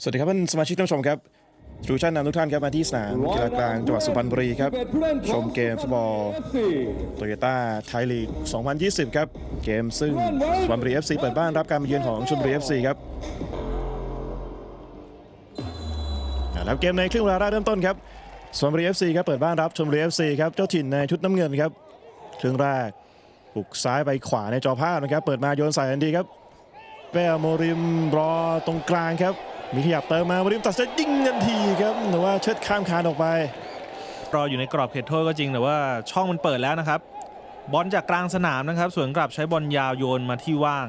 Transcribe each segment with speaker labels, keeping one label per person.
Speaker 1: สวัสดีครับท่านสมาชิกท่านผู้ชมครับทุกท่านนำทุกท่านครับมาที่สนามกีฬากลางจังหวัดสุพรรณบุรีครับ ชมเกมฟุตบอลโตโยต้าไทยลีก 2020 ครับ เกมซึ่งสุพรรณบุรี FC เปิดบ้านรับการมาเยือนของชลบุรี FC ครับแล้วเกมในครึ่งเวลาแรกเริ่มต้นครับสุพรรณบุรี FC ครับเปิดบ้านรับชลบุรี FC ครับเจ้าถิ่นในชุดน้ำเงินครับครึ่งแรกปุกซ้ายไปขวาในจอภาพนะครับ เปิดมาโยนใส่ทันทีครับเป้โมริมรอตรงกลางครับ มีขยับเติมมาโมริมตัดสินใจยิงทันทีครับแต่ว่าเชิดข้ามคานออกไป
Speaker 2: รออยู่ในกรอบเขตโทษก็จริงแต่ว่าช่องมันเปิดแล้วนะครับ บอลจากกลางสนามนะครับส่วนกลับใช้บอลยาวโยนมาที่ว่าง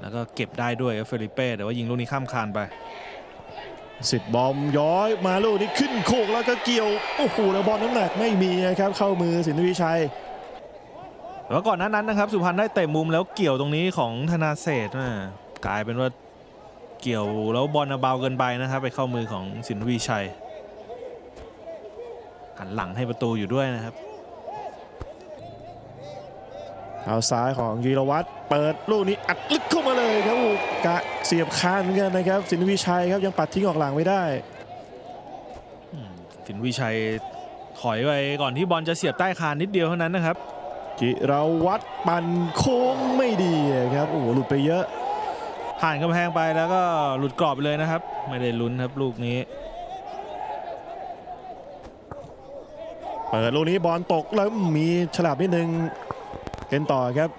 Speaker 2: แล้วก็เก็บได้ด้วยครับเฟลิเป้แต่ว่ายิงลูกนี้ข้ามคานไป
Speaker 1: สิทธิ์บอมย้อยมาลูกนี้ขึ้นโคกแล้วก็เกี่ยวโอ้โหแล้วบอลน้ำหนักไม่มีนะครับเข้ามือสินทวีชัย
Speaker 2: แต่ว่าก่อนหน้านั้นนะครับ สุพรรณได้เตะมุมแล้วเกี่ยวตรงนี้ของธนาเศรษฐ์อ่ากลายเป็นว่า เกี่ยวแล้วบอลเบาเกินไปนะครับ ไปเข้ามือของสินทวีชัย หันหลังให้ประตูอยู่ด้วยนะครับ
Speaker 1: เอาซ้ายของยีรวัตรเปิดลูกนี้อัดลึกเข้ามาเลยครับโอ้โหกะเสียบคานเหมือนกันนะครับ สินทวีชัยครับยังปัดทิ้งออกหลังไม่ได้
Speaker 2: สินทวีชัยถอยไปก่อนที่บอลจะเสียบใต้คานนิดเดียวเท่านั้นนะครับ
Speaker 1: จิราวัตรปั่นโค้งไม่ดีครับโอ้โหหลุดไปเยอะ
Speaker 2: ผ่านกำแพงไปแล้วก็หลุดกรอบไปเลยนะครับ ไม่ได้ลุ้นครับลูกนี้
Speaker 1: เปิดลูกนี้บอลตกแล้วมีฉลาบนิดนึงเป็นต่อครับ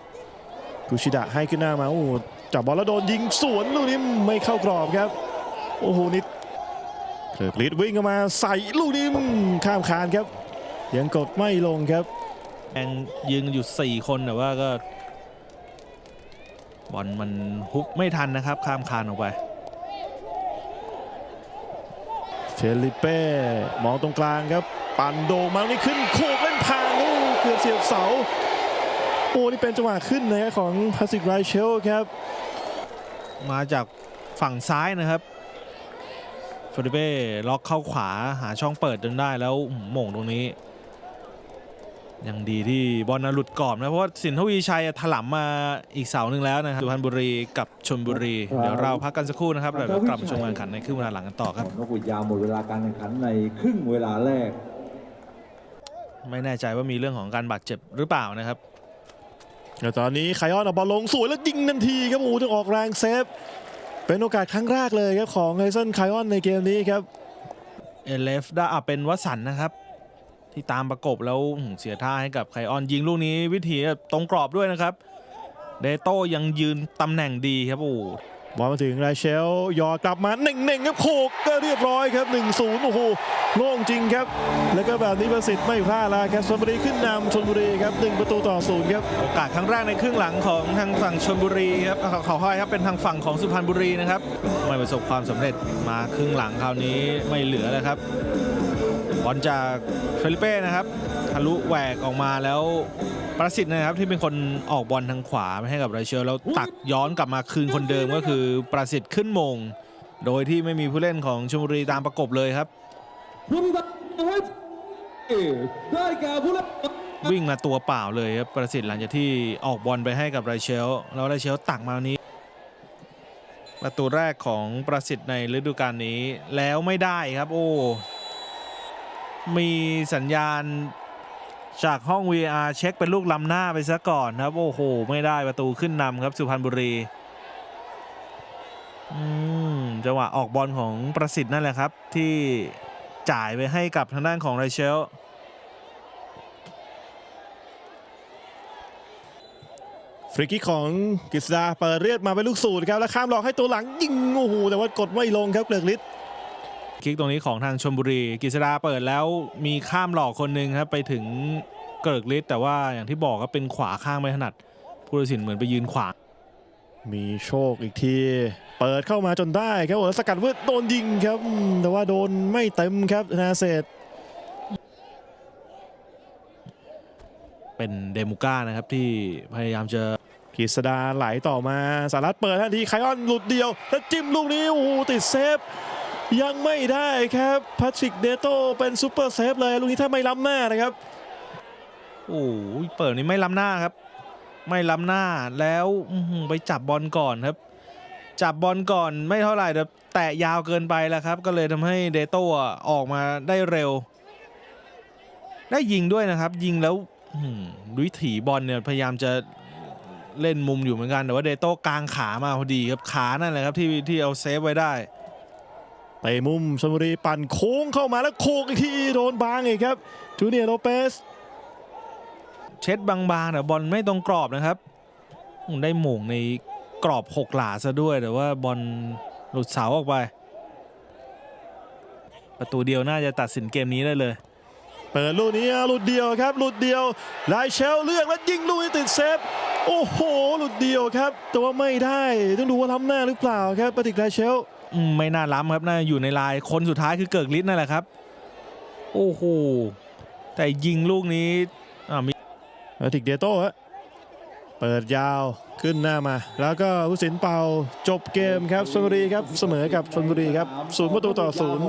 Speaker 1: กุชิดะให้ขึ้นหน้ามาโอ้โหจับบอลแล้วโดนยิงสวนลูกนี้ไม่เข้ากรอบครับ โอ้โหนิดเคิร์กลิดวิ่งเข้ามาใส่ลูกนี้ข้ามคานครับยังกดไม่ลงครับ
Speaker 2: แองยืนกันอยู่ 4 คนแต่ว่าก็ บอลมันฮุบไม่ทันนะครับ ข้ามคานออกไป
Speaker 1: เฟลิเป้มองตรงกลางครับ ปั่นโด่งมานี่ขึ้นโคกเล่นทางโอ้เกือบเสียบเสาโอ้นี่เป็นจังหวะขึ้นนะครับของพาสิกไรเชลครับ
Speaker 2: มาจากฝั่งซ้ายนะครับฟริเป้ล็อกเข้าขวาหาช่องเปิดจนได้แล้วหม่งตรงนี้ ยังดีที่บอลน่ะหลุดกรอบนะ เพราะว่าสินทวีชัยถล่มมาอีกเสาหนึ่งแล้วนะครับสุพรรณบุรีกับชลบุรี เดี๋ยวเราพักกันสักครู่นะครับแล้วเดี๋ยวกลับมาชมการแข่งขันในครึ่งเวลาหลังกันต่อครับ
Speaker 3: นกหวีดยาวหมดเวลาการแข่งขันในครึ่งเวลาแรก
Speaker 2: ไม่แน่ใจว่ามีเรื่องของการบาดเจ็บหรือเปล่านะครับ
Speaker 1: แต่ตอนนี้ไคออนเอาบอลลงสวยแล้วยิงทันทีครับโอ้โหต้องออกแรงเซฟเป็นโอกาสครั้งแรกเลยครับของไฮเซนไคออนในเกมนี้ครับ
Speaker 2: เอเลฟได้อะเป็นวสันต์นะครับ ที่ตามประกบแล้วอื้อหือเสียท่าให้กับไคออนยิงลูกนี้วิถีตรงกรอบด้วยนะครับ เดโต้ยังยืนตำแหน่งดีครับโอ้โห
Speaker 1: บอลมาถึงไรเชลยอดกลับมาเน่งๆครับโขกก็เรียบร้อยครับ1-0โอ้โหโล่งจริงครับ แล้วก็แบบนี้ประสิทธิ์ไม่พลาดแล้วครับชลบุรีขึ้นนำชลบุรีครับ1ประตูต่อศูนย์ครับ
Speaker 2: โอกาสครั้งแรกในครึ่งหลังของทางฝั่งชลบุรีครับขอขอให้ครับเป็นทางฝั่งของสุพรรณบุรีนะครับไม่ประสบความสำเร็จมาครึ่งหลังคราวนี้ไม่เหลือแล้วครับ บอลจากเฟลิเป้นะครับทะลุแหวกออกมาแล้วประสิทธิ์นะครับที่เป็นคนออกบอลทางขวาไปให้กับไรเชลแล้วตักย้อนกลับมาคืนคนเดิมก็คือประสิทธิ์ขึ้นมง โดยที่ไม่มีผู้เล่นของชลบุรีตามประกบเลยครับ
Speaker 3: วิ่
Speaker 2: งมาตัวเปล่าเลยครับประสิทธิ์หลังจากที่ออกบอลไปให้กับไรเชลแล้วไรเชลตักมานี้ ประตูแรกของประสิทธิ์ในฤดูกาลนี้แล้วไม่ได้ครับ โอ้ มีสัญญาณจากห้อง VR เช็คเป็นลูกล้ำหน้าไปซะก่อนครับ โอ้โห ไม่ได้ประตูขึ้นนำครับสุพรรณบุรีจังหวะออกบอลของประสิทธิ์นั่นแหละครับ ที่จ่ายไปให้กับทางด้านของไรเชล
Speaker 1: ฟรีคิกของกฤษดาเปิดเรียดมาเป็นลูกสูตรครับ แล้วข้ามหลอกให้ตัวหลังยิงโอ้โหแต่ว่ากดไม่ลงครับเกลือกฤทธิ์
Speaker 2: คลิกตรงนี้ของทางชลบุรีกฤษดาเปิดแล้วมีข้ามหลอกคนหนึ่งครับไปถึงเกิกฤทธิ์แต่ว่าอย่างที่บอกก็เป็นขวาข้างไม่ถนัดผู้ตัดสินเหมือนไปยืนขวาง
Speaker 1: มีโชคอีกที เปิดเข้ามาจนได้ครับโอ้แล้วสกัดเวืดโดนยิงครับอืมแต่ว่าโดนไม่เต็มครับนาเศษ
Speaker 2: เป็นเดมูก้านะครับที่พยายามจะ
Speaker 1: กฤษดาไหลต่อมาสารัตเปิดทันทีไคออนหลุดเดียว แล้วจิ้มลูกนี้โอ้โหติดเซฟ ยังไม่ได้ครับแพทริกเดโตเป็นซูเปอร์เซฟเลยลูกนี้ถ้าไม่ล้ำหน้านะครับ
Speaker 2: โอ้ยเปิดนี่ไม่ล้ำหน้าครับ ไม่ล้ำหน้าแล้วไปจับบอลก่อนครับ จับบอลก่อนไม่เท่าไหร่แต่แตะยาวเกินไปแล้วครับ ก็เลยทำให้เดโตออกมาได้เร็ว ได้ยิงด้วยนะครับ ยิงแล้ววิถีบอลเนี่ยพยายามจะเล่นมุมอยู่เหมือนกันแต่ว่าเดโต้กางขามาพอดีครับขานั่นแหละครับที่ที่เอาเซฟไว้ได้
Speaker 1: เตะมุมชลบุรีปั่นโค้งเข้ามาแล้วโค้งอีกทีโดนบางอีกครับจูเนียร์โลเปส
Speaker 2: เช็ดบางๆแต่บอลไม่ตรงกรอบนะครับอืมได้หม่งในกรอบหกหลาซะด้วยแต่ว่าบอลหลุดเสาออกไป ประตูเดียวน่าจะตัดสินเกมนี้ได้เลย
Speaker 1: เปิดลูกนี้หลุดเดียวครับ หลุดเดียวลายเชลเลือกแล้วยิงลูกนี้ติดเซฟโอ้โห หลุดเดียวครับแต่ว่าไม่ได้ต้องดูว่าล้ำหน้าหรือเปล่าครับปฏิกลายเชล
Speaker 2: อืม ไม่น่าล้ำครับน่าอยู่ในลายคนสุดท้ายคือเกิกฤทธิ์นั่นแหละครับ โอ้โหแต่ยิงลูกนี้อ่ามี
Speaker 1: ปฏิกเดโต้ฮะเปิดยาวขึ้นหน้ามา แล้วก็ผู้สินเป่าจบเกมครับชลบุรีครับเสมอกับชลบุรีครับศูนย์ประตูต่อศูนย์